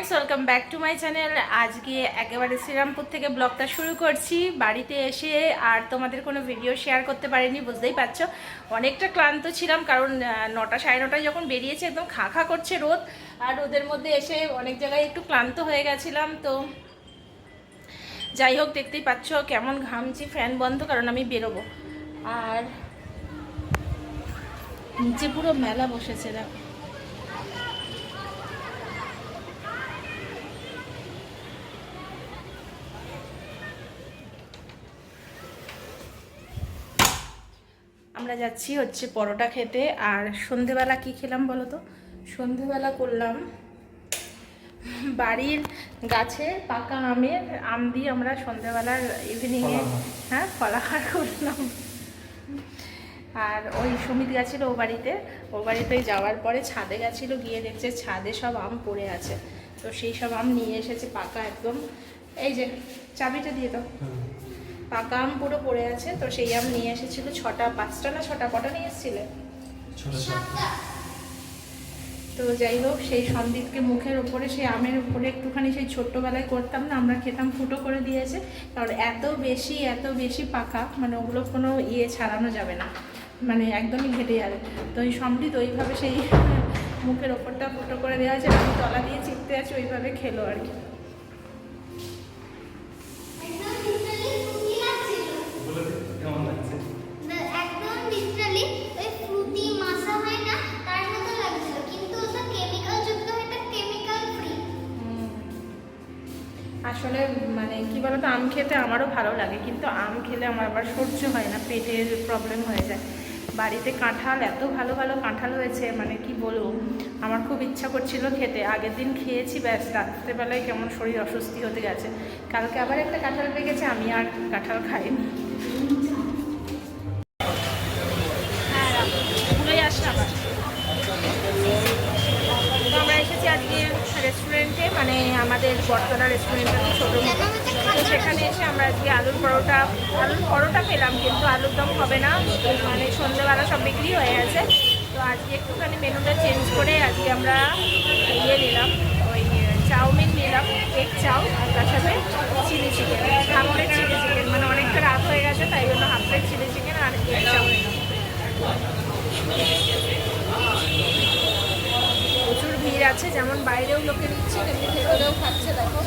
Friends welcome back to my channel আজকে একেবারে শ্রীরামপুর থেকে ব্লগটা শুরু করছি। বাড়িতে এসে আর তোমাদের কোনো ভিডিও শেয়ার করতে পারিনি, বুঝতেই পারছ? অনেকটা ক্লান্ত ছিলাম, কারণ নটা সাড়ে নটায় যখন বেরিয়েছে, একদম খা খা করছে রোদ। আর রোদের মধ্যে এসে অনেক জায়গায় একটু ক্লান্ত হয়ে গেছিলাম, তো যাই হোক, দেখতেই পাচ্ছ কেমন ঘামছি ফ্যান বন্ধ, কারণ আমি বেরোবো। আর নিচে পুরো মেলা বসেছে, দেখো। আমরা যাচ্ছি হচ্ছে পরোটা খেতে। আর সন্ধেবেলা কি খেলাম বলো তো? সন্ধেবেলা করলাম বাড়ির গাছে পাকা আমের আম দিয়ে আমরা সন্ধেবেলার ইভিনিংয়ে হ্যাঁ ফলাহার করলাম। আর ওই সুমিত গেছিল ও বাড়িতে। ও বাড়িতে যাওয়ার পরে ছাদে গেছিল গিয়ে দেখছে ছাদে সব আম পড়ে আছে। তো সেই সব আম নিয়ে এসেছে পাকা একদম। এই যে চাবিটা দিয়ে দাও। পাকা আম পুরো পড়ে আছে তো সেই আম নিয়ে এসেছিল ছটা পাঁচটা না ছটা কটা নিয়ে এসেছিলে? তো যাই হোক সেই সন্দীপকে মুখের উপরে সেই আমের উপরে একটুখানি সেই ছোট্টবেলায় করতাম না আমরা খেতাম ফুটো করে দিয়েছে কারণ এত বেশি এত বেশি পাকা মানে ওগুলো কোনো ইয়ে ছাড়ানো যাবে না মানে একদমই ঘেটে যাবে। তো ওই সমৃদ্ধ ওইভাবে সেই মুখের ওপরটা ফুটো করে দেওয়া আছে আমি তলা দিয়ে চিপতে আছে ওইভাবে খেলো আর কি। আসলে মানে কি বলতো, আম খেতে আমারও ভালো লাগে, কিন্তু আম খেলে আমার আবার সহ্য হয় না, পেটের প্রবলেম হয়ে যায়। বাড়িতে কাঁঠাল, এত ভালো ভালো কাঁঠাল হয়েছে মানে কি বলব, আমার খুব ইচ্ছা করছিল খেতে, আগের দিন খেয়েছি ব্যাস, রাত্রেবেলায় কেমন শরীর অস্বস্তি হতে গেছে। কালকে আবার একটা কাঁঠাল পেকেছে, আমি আর কাঁঠাল খাইনি। হ্যাঁ আমরা এসেছি আজকে রেস্টুরেন্টে মানে আমাদের বটতলা রেস্টুরেন্টটা ছোটো তো সেখানে এসে আমরা আজকে আলুর পরোটা আলুর পরোটা পেলাম, কিন্তু আলুর দম হবে না। মানে সন্ধ্যেবেলা সব বিক্রি হয়ে গেছে। তো আজকে একটুখানি মেনুটা চেঞ্জ করে আজকে আমরা ইয়ে নিলাম, ওই চাউমিন নিলাম এগ চাউ আর তার সাথে chilli chicken half plate chilli chicken মানে অনেকটা রাত হয়ে গেছে, তাই জন্য হাফ প্লেট চিলি চিকেন আর এগ চাউ নিলাম আছে, যেমন বাইরেও লোকে নিচ্ছে, তেমনি ভেতরেও খাচ্ছে, দেখো।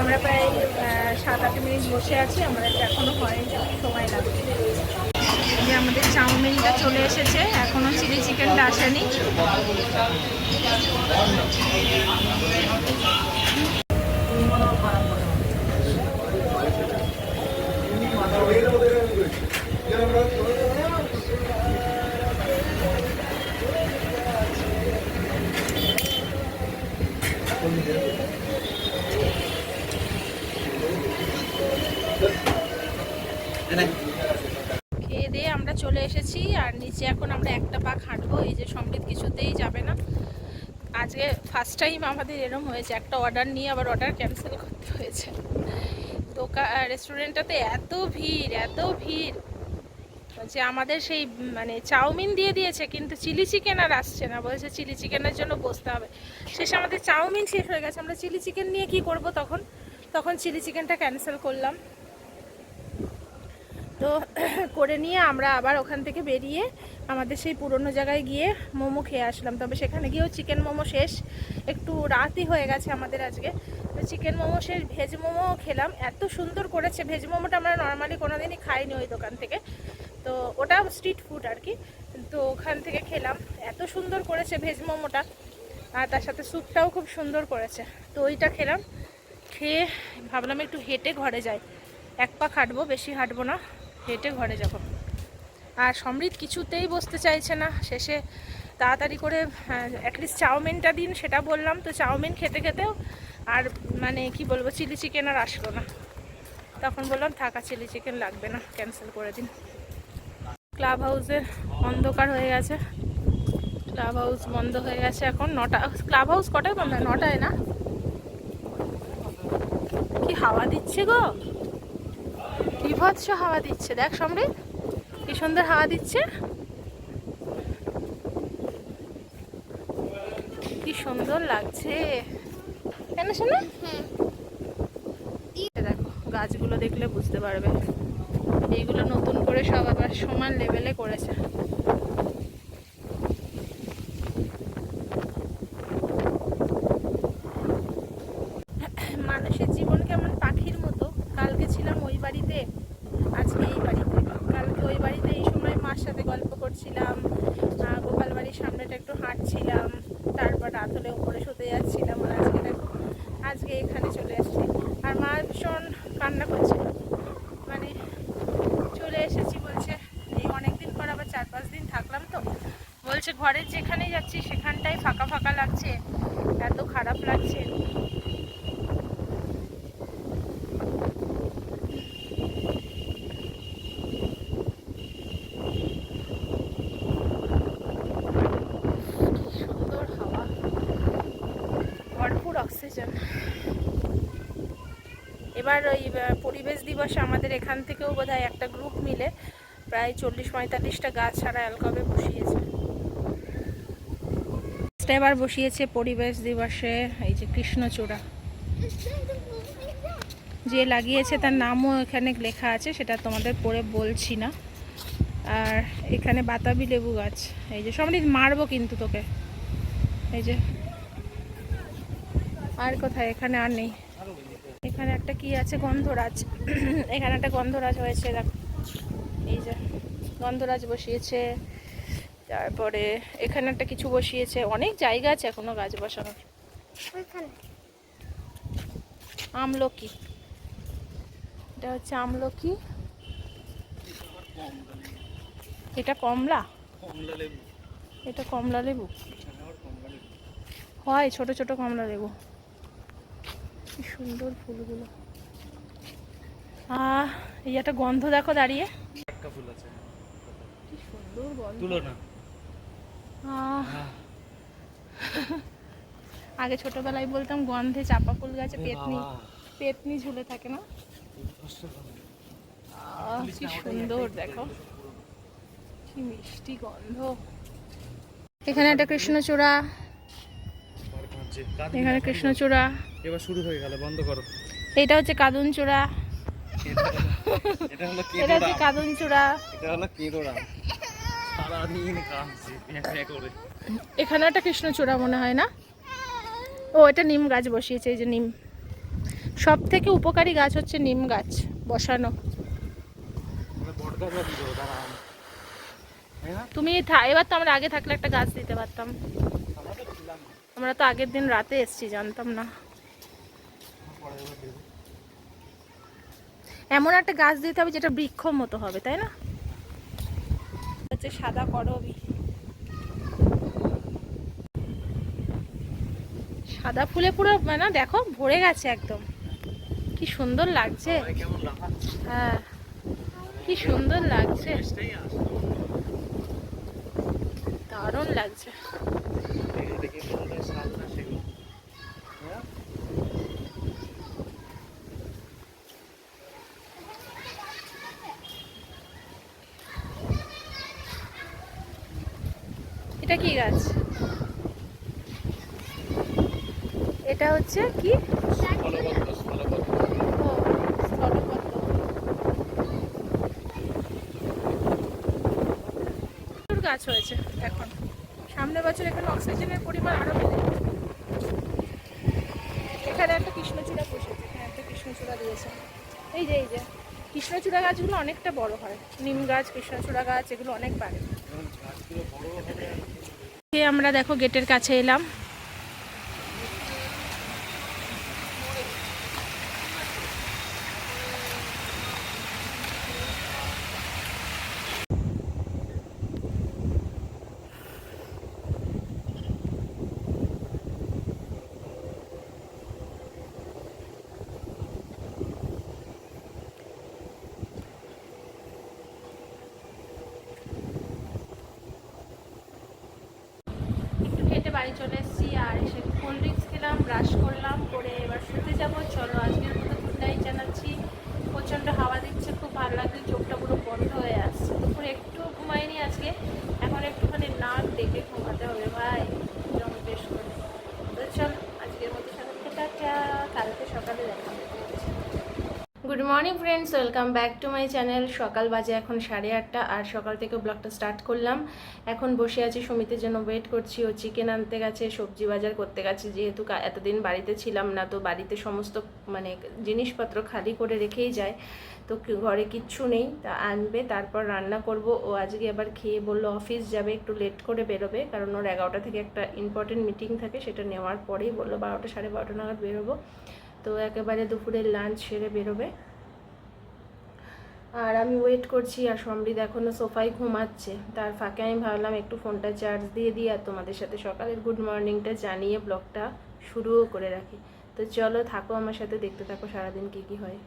আমরা প্রায় সাত, আট মিনিট বসে আছি, আমাদের এখনও হয়নি, সময় লাগবে আমাদের চাউমিনটা চলে এসেছে, এখনও চিলি চিকেনটা আসেনি। খেয়ে দিয়ে আমরা চলে এসেছি, আর নিচে এখন আমরা একটা পাক হাঁটবো এই যে সমৃদ্ধ কিছুতেই যাবে না। আজকে ফার্স্ট টাইম আমাদের এরম হয়েছে, একটা অর্ডার নিয়ে আবার অর্ডার ক্যান্সেল করতে হয়েছে। দোকান রেস্টুরেন্টটাতে এত ভিড় এত ভিড়। যে আমাদের সেই মানে চাউমিন দিয়ে দিয়েছে, কিন্তু চিলি চিকেন আর আসছে না। বলছে চিলি চিকেনের জন্য বসতে হবে। শেষে আমাদের চাউমিন শেষ হয়ে গেছে। আমরা চিলি চিকেন নিয়ে কি করব তখন? তখন চিলি চিকেনটা ক্যান্সেল করলাম। তো করে নিয়ে আমরা আবার ওখান থেকে বেরিয়ে আমাদের সেই পুরনো জায়গায় গিয়ে মোমো খেয়ে আসলাম। তবে সেখানে গিয়েও চিকেন মোমো শেষ। একটু রাতই হয়ে গেছে আমাদের আজকে। তো চিকেন মোমো শেষ, ভেজ মোমো খেলাম। এত সুন্দর করেছে। ভেজ মোমোটা আমরা নর্মালি কোনো দিনই খাইনি ওই দোকান থেকে। তো ওটা স্ট্রিট ফুড আর কি তো ওখান থেকে খেলাম। এত সুন্দর করেছে ভেজ মোমোটা। আর তার সাথে স্যুপটাও খুব সুন্দর করেছে। তো ওইটা খেলাম। খেয়ে ভাবলাম একটু হেঁটে ঘরে যাই। এক পা হাঁটবো বেশি হাঁটবো না। হেঁটে ঘরে যাব। আর সমৃদ্ধ কিছুতেই বসতে চাইছে না। শেষে তাড়াতাড়ি করে অ্যাটলিস্ট চাউমিনটা দিন সেটা বললাম। তো চাউমিন খেতে খেতেও আর মানে কি বলব চিলি চিকেন আর আসলো না। তখন বললাম, থাকা চিলি চিকেন লাগবে না। ক্যান্সেল করে দিন। ক্লাব হাউসে অন্ধকার হয়ে গেছে। ক্লাব হাউস বন্ধ হয়ে গেছে এখন নটা। ক্লাব হাউস কটায় বন্ধ? নটায় না? কি হাওয়া দিচ্ছে গো? বিভৎস হাওয়া দিচ্ছে। দেখ সমৃদ্ধ কি সুন্দর হাওয়া দিচ্ছে। কি সুন্দর লাগছে। কেন শোনা হ্যাঁ। দেখো গাছগুলো দেখলে বুঝতে পারবে। এইগুলো নতুন করে সব আবার সমান লেভেলে করেছে মানুষের জীবন কেমন পাখির মতো কালকে ছিলাম ওই বাড়িতে আজকে এই বাড়িতে কালকে ওই বাড়িতে এই সময় মার সাথে গল্প করছিলাম আহ, গোপাল বাড়ির সামনেটা একটু হাঁটছিলাম তারপর রাত হলে উপরে শুতে যাচ্ছিলাম আর আজকে দেখো আজকে এখানে চলে এসেছি আর মা ভীষণ কান্না করছে মানে চলে এসেছি বলছে এই অনেকদিন পর আবার চার পাঁচ দিন থাকলাম তো বলছে ঘরের যেখানেই যাচ্ছি সেখানটাই ফাঁকা ফাঁকা লাগছে এত খারাপ লাগছে সুন্দর হাওয়া ভরপুর অক্সিজেন এবার ওই পরিবেশ দিবসে আমাদের এখান থেকেও বোধহয় একটা গ্রুপ মিলে প্রায় চল্লিশ পঁয়তাল্লিশটা গাছ ছাড়া অ্যালকবে বসিয়েছে। এবার বসিয়েছে পরিবেশ দিবসে এই যে কৃষ্ণচূড়া। যে লাগিয়েছে তার নামও এখানে লেখা আছে, সেটা তোমাদের পড়ে বলছি না। আর এখানে বাতাবি লেবু গাছ, এই যে সমৃদ্ধ মারবো কিন্তু তোকে। এই যে, আর কোথায়? এখানে আর নেই। এখানে একটা কি আছে? গন্ধরাজ। এখানে একটা গন্ধরাজ হয়েছে দেখো। এই যে গন্ধরাজ বসিয়েছে। তারপরে এখানে একটা কিছু বসিয়েছে। অনেক জায়গা আছে এখনও গাছ বসানোর। আমলকি। এটা হচ্ছে আমলকি। এটা কমলা? এটা কমলা লেবু হয় ছোট ছোট কমলা লেবু কি সুন্দর ফুলগুলো। আহ এই একটা গন্ধ দেখো দাঁড়িয়ে। একটা ফুল আছে। কি সুন্দর গন্ধ। তুলো না। আগে ছোটবেলায় বলতাম গন্ধে চাপা ফুল গাছে পেতনি পেতনি ঝুলে থাকে না? কি সুন্দর দেখো। কি মিষ্টি গন্ধ। এখানে একটা কৃষ্ণচূড়া এখানে কৃষ্ণচূড়া এবার শুরু হয়ে গেল বন্ধ করো। এইটা হচ্ছে কাদুন চূড়া। এটা হলো- এটা এটা হচ্ছে কাদুন চূড়া। এটা হলো কেঁদোড়া সারাদিন কাঁদছে প্যাঁ প্যাঁ করে। এখানে একটা কৃষ্ণচূড়া মনে হয় না? ও এটা নিম গাছ বসিয়েছে এই যে নিম। সব থেকে উপকারী গাছ হচ্ছে নিম গাছ বসানো। না তুমি এবার তো আমরা আগে থাকলে একটা গাছ দিতে পারতাম। আমরা তো আগের দিন রাতে এসছি, জানতাম না। এমন একটা গাছ দিতে হবে যেটা বৃক্ষ মতো হবে, তাই না? হচ্ছে সাদা করবি। সাদা ফুলে পুরো মানে দেখো, ভরে গেছে একদম। কি সুন্দর লাগছে। হ্যাঁ কি সুন্দর লাগছে। দারুণ লাগছে দেখে দেখে মনে হয় স্বাদ না সেগুলো হ্যাঁ এটা কি গাছ? এটা হচ্ছে কি? গাছ হয়েছে এখন। সামনের বছর এখানে অক্সিজেনের পরিমাণ আরও বেড়ে এখানে একটা কৃষ্ণচূড়া বসেছে, এখানে একটা কৃষ্ণচূড়া দিয়েছে। এই যে এই যে, কৃষ্ণচূড়া গাছগুলো অনেকটা বড় হয়। নিম গাছ, কৃষ্ণচূড়া গাছ, এগুলো অনেক বাড়ে যখন গাছগুলো বড় হবে আর এই আমরা দেখো গেটের কাছে এলাম একটু খেটে বাড়ি চলে এসেছি আর এসে কোল্ড ড্রিঙ্কস খেলাম ব্রাশ করলাম, করে এবার শুতে যাব। চলো, আজকের মতো গুড জানাচ্ছি। প্রচণ্ড হাওয়া দিচ্ছে, খুব ভালো লাগছে, চোখটা পুরো বন্ধ হয়ে আসছে। দুপুরে একটু ঘুমাইনি আজকে, এখন একটুখানি নাক দেখে ঘুমাতে হবে, ভাই। Morning friends welcome back to my channel সকাল বাজে এখন সাড়ে আটটা, আর সকাল থেকে ব্লগটা স্টার্ট করলাম। এখন বসে আছি সমিতির জন্য ওয়েট করছি। ও চিকেন আনতে গেছে, সবজি বাজার করতে গেছে। যেহেতু এতদিন বাড়িতে ছিলাম না, তো বাড়িতে সমস্ত মানে জিনিসপত্র খালি করে রেখেই যায়। তো ঘরে কিচ্ছু নেই, তা আনবে, তারপর রান্না করব। ও আজকে আবার খেয়ে বলল অফিস যাবে, একটু লেট করে বেরোবে। কারণ ওর এগারোটা থেকে একটা ইম্পর্টেন্ট মিটিং থাকে, সেটা নেওয়ার পরেই বলল, বারোটা সাড়ে বারোটা নাগাদ বেরোবো। তো একেবারে দুপুরের লাঞ্চ সেরে বেরোবে। আর আমি ওয়েট করছি আর সমৃদ্ধ এখনও সোফায় ঘুমাচ্ছে তার ফাঁকে আমি ভাবলাম একটু ফোনটা চার্জ দিয়ে দিই আর তোমাদের সাথে সকালের গুড মর্নিংটা জানিয়ে ব্লগটা শুরুও করে রাখি তো চলো থাকো আমার সাথে দেখতে থাকো সারাদিন কী কী হয়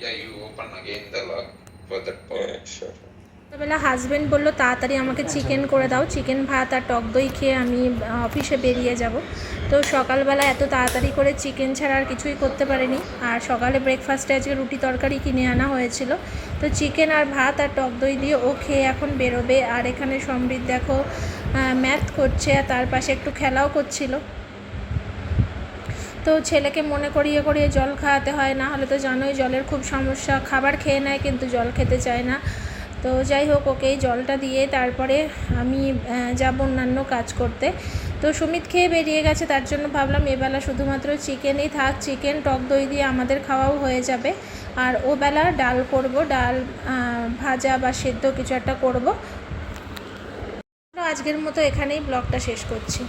Yeah, you open again the lock for that part. Yeah, sure. সকালবেলা হাজবেন্ড বলল তাড়াতাড়ি আমাকে চিকেন করে দাও। চিকেন ভাত আর টক দই খেয়ে আমি অফিসে বেরিয়ে যাব। তো সকালবেলা এত তাড়াতাড়ি করে চিকেন ছাড়া আর কিছুই করতে পারিনি। আর সকালে ব্রেকফাস্টে আজকে রুটি তরকারি কিনে আনা হয়েছিল। তো চিকেন আর ভাত আর টক দই দিয়ে ও খেয়ে এখন বেরোবে। আর এখানে সমৃদ্ধ দেখো ম্যাথ করছে আর তার পাশে একটু খেলাও করছিল। তো ছেলেকে মনে করিয়ে করিয়ে জল খাওয়াতে হয়। না হলে তো জানোই জলের খুব সমস্যা। খাবার খেয়ে নেয় কিন্তু জল খেতে চায় না। তো যাই হোক ওকেই জলটা দিয়ে তারপরে আমি যাব অন্যান্য কাজ করতে। তো সুমিত খেয়ে বেরিয়ে গেছে, তার জন্য ভাবলাম এবেলা শুধুমাত্র চিকেনই থাক। চিকেন, টক দই দিয়ে আমাদের খাওয়াও হয়ে যাবে। আর ও বেলা ডাল করব, ডাল ভাজা বা সেদ্ধ কিছু একটা করব। আজকের মতো এখানেই ব্লগটা শেষ করছি।